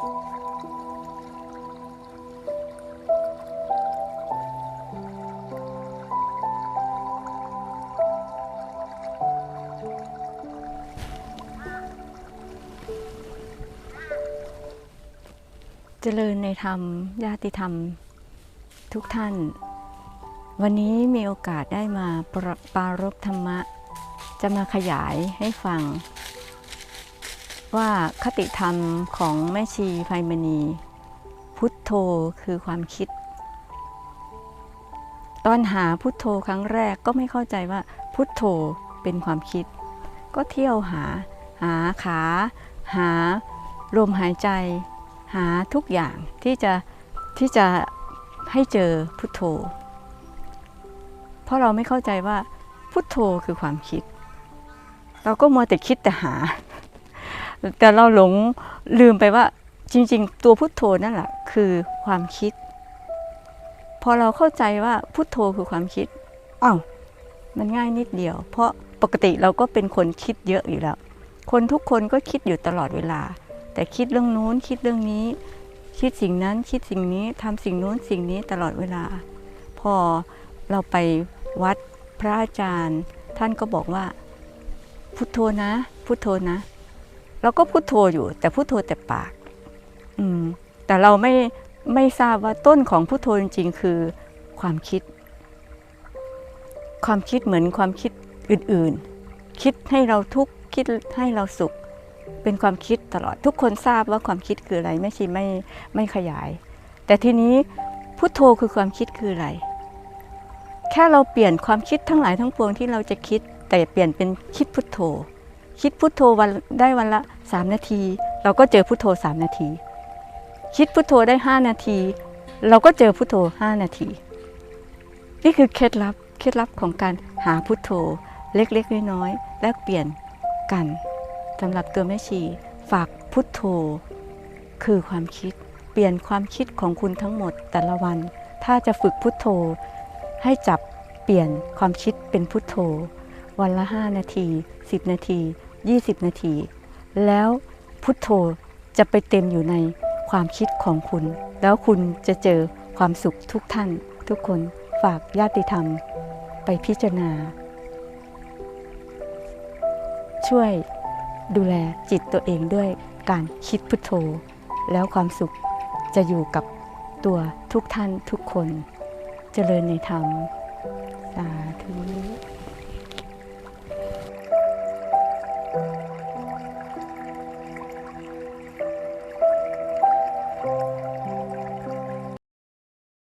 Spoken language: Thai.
เจริญในธรรมญาติธรรมทุกท่าน วันนี้มีโอกาสได้มาปรปารบธรรมะ จะมาขยายให้ฟัง ว่าคติธรรมของแม่ชีไพมณี พุทโธคือความคิด ตอนหาพุทโธครั้งแรกก็ไม่เข้าใจว่าพุทโธเป็นความคิด ก็เที่ยวหา หาขา หาลมหายใจ หาทุกอย่างที่จะที่จะให้เจอพุทโธ เพราะเราไม่เข้าใจว่าพุทโธคือความคิด เราก็มัวแต่คิดแต่หา แต่เราหลงลืมไปว่าจริง ๆ ตัวพุทโธนั่นแหละคือความคิด พอเราเข้าใจว่าพุทโธคือความคิดอ้าวมันง่ายนิดเดียว เพราะปกติเราก็เป็นคนคิดเยอะอยู่แล้ว คนทุกคนก็คิดอยู่ตลอดเวลา แต่คิดเรื่องนู้นคิดเรื่องนี้ คิดสิ่งนั้นคิดสิ่งนี้ทำสิ่งนู้นสิ่งนี้ตลอดเวลา พอเราไปวัดพระอาจารย์ ท่านก็บอกว่า พุทโธนะ พุทโธนะ เราก็พุทโธอยู่ แต่พุทโธแต่ปาก อืม แต่เราไม่ไม่ทราบว่าต้นของพุทโธจริง ๆ คือความคิด ความคิดเหมือนความคิดอื่นๆ คิดให้เราทุกข์คิดให้เราสุข เป็นความคิดตลอดทุกคนทราบว่าความคิดคืออะไรแม่ชีไม่ไม่ขยาย แต่ทีนี้พุทโธคือความคิดคืออะไร แค่เราเปลี่ยนความคิดทั้งหลายทั้งปวงที่เราจะคิด แต่เปลี่ยนเป็นคิดพุทโธ คิดพุทโธวันได้วันละ 3 นาที เราก็เจอพุทโธ 3 นาที คิดพุทโธได้ 5 นาที เราก็เจอพุทโธ 5 นาที นี่คือเคล็ดลับเคล็ดลับของการหาพุทโธ เล็กๆน้อยๆแลกเปลี่ยนกันสำหรับตัวแม่ชีฝากพุทโธ คือความคิดเปลี่ยนความคิดของคุณทั้งหมดแต่ละวัน ถ้าจะฝึกพุทโธ ให้จับเปลี่ยนความคิดเป็นพุทโธ วันละ 5 นาที 10 นาที 20 นาที แล้วพุทโธจะไปเต็มอยู่ในความคิดของคุณ แล้วคุณจะเจอความสุขทุกท่าน ทุกคนฝากญาติธรรม ไปพิจารณา ช่วยดูแลจิตตัวเองด้วยการคิดพุทโธ แล้วความสุขจะอยู่กับตัวทุกท่านทุกคนเจริญในธรรม สาธุ